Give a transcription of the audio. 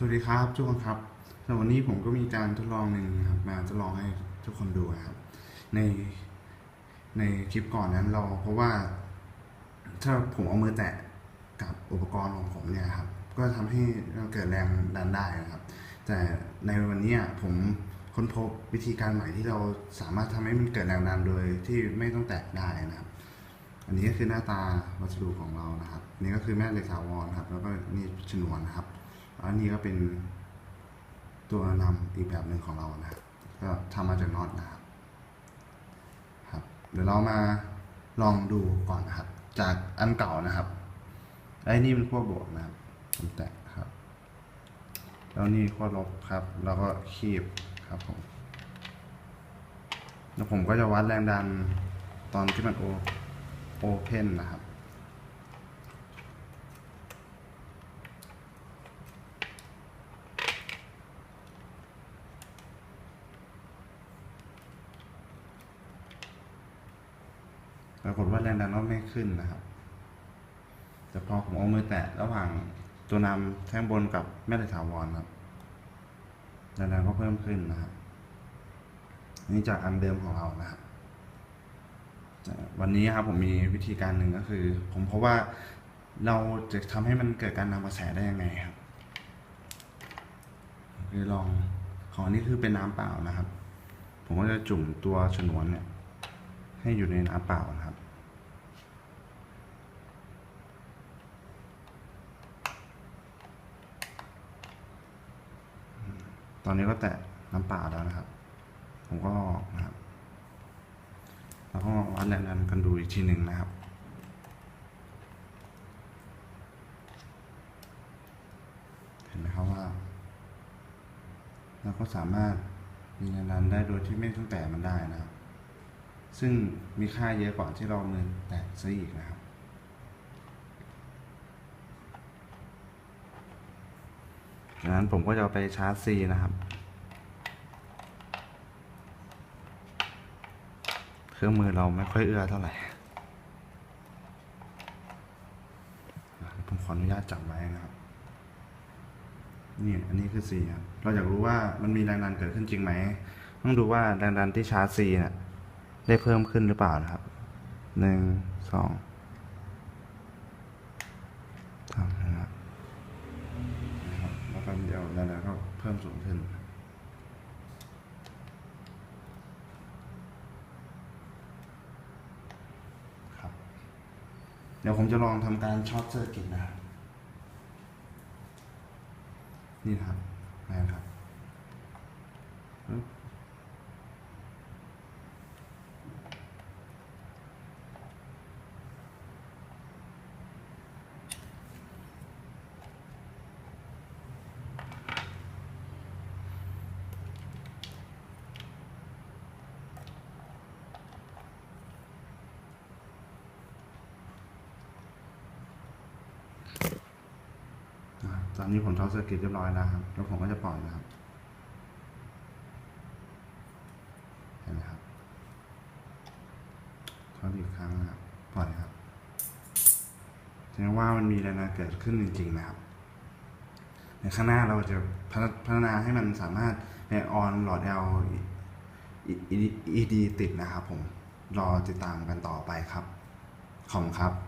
สวัสดีครับทุกคนครับสำหรับวันนี้ผมก็มีการทดลองหนึ่งครับมาทดลองให้ทุกคนดูครับ ในในคลิปก่อนนั้นเราเพราะว่า ถ้าผมเอามือแตะกับอุปกรณ์ของผมเนี่ยครับ ก็ทำให้เราเกิดแรงดันได้นะครับ แต่ในวันนี้ผมค้นพบวิธีการใหม่ที่เราสามารถทำให้มันเกิดแรงดันโดยที่ไม่ต้องแตะได้นะครับ อันนี้ก็คือหน้าตาวัสดุของเรานะครับ นี่ก็คือแม่เหล็กถาวรครับ แล้วก็นี่ชนวนครับ อันนี้ก็เป็นตัวนำอีกแบบหนึ่งของเรานะครับ ก็ทำมาจากน็อตนะครับครับ เดี๋ยวเรามาลองดูก่อนนะครับ จากอันเก่านะครับไอ้นี่เป็นขั้วบวกนะครับผมแตะครับ แล้วนี่ขั้วลบครับแล้วก็คีบครับผมแล้วผมก็จะวัดแรงดันตอนที่มันโอโอเพนนะครับ ปรากฏว่าแรงดันก็ไม่ขึ้นนะครับ แต่พอผมเอามือแตะระหว่างตัวนำแท่งบนกับแม่เหล็กถาวรครับแรงดันก็เพิ่มขึ้นนะครับ นี่จากอันเดิมของเรานะครับวันนี้ครับผมมีวิธีการหนึ่งก็คือ ผมเพราะว่าเราจะทำให้มันเกิดการนำกระแสได้ยังไงครับคือลองของนี้คือเป็นน้ำเปล่านะครับ ผมก็จะจุ่มตัวชนวนเนี่ย ให้อยู่ในน้ำเปล่านะครับ ตอนนี้ก็แตะน้ำเปล่าแล้วนะครับ ผมก็นะครับแล้วก็วัดแรงดันกันดูอีกทีหนึ่งนะครับเห็นไหมครับว่า เราก็สามารถมีแรงดันได้โดยที่ไม่ต้องแตะมันได้นะครับ ซึ่งมีค่าเยอะกว่าที่เราเมือแตะซะอีกนะครับดังนั้นผมก็จะไปชาร์จซีนะครับ เครื่องมือเราไม่ค่อยเอื้อเท่าไหร่ ผมขออนุญาตจับไว้นะครับ นี่อันนี้คือ C ครับ เราอยากรู้ว่ามันมีแรงดันเกิดขึ้นจริงไหม ต้องดูว่าแรงดันที่ชาร์จ C เนี่ย ได้เพิ่มขึ้นหรือเปล่านะครับหนึ่งสองสามนะครับนะครับแล้วก็เดียวแรงดันก็เพิ่มสูงขึ้นครับ เดี๋ยวผมจะลองทำการช็อตเซอร์กิตนะครับนี่นะครับนะครับ ตอนนี้ผมช็อตเซอร์กิตเรียบร้อยแล้วครับ แล้วผมก็จะปล่อยนะครับ เห็นไหมครับช็อตอีกครั้งนะครับ ปล่อยครับ แสดงว่ามันมีแรงดันเกิดขึ้นจริงๆนะครับ ในข้างหน้าเราจะพัฒนาให้มันสามารถในออนหลอด L ED ติดนะครับผม รอติดตามกันต่อไปครับ ขอบคุณครับ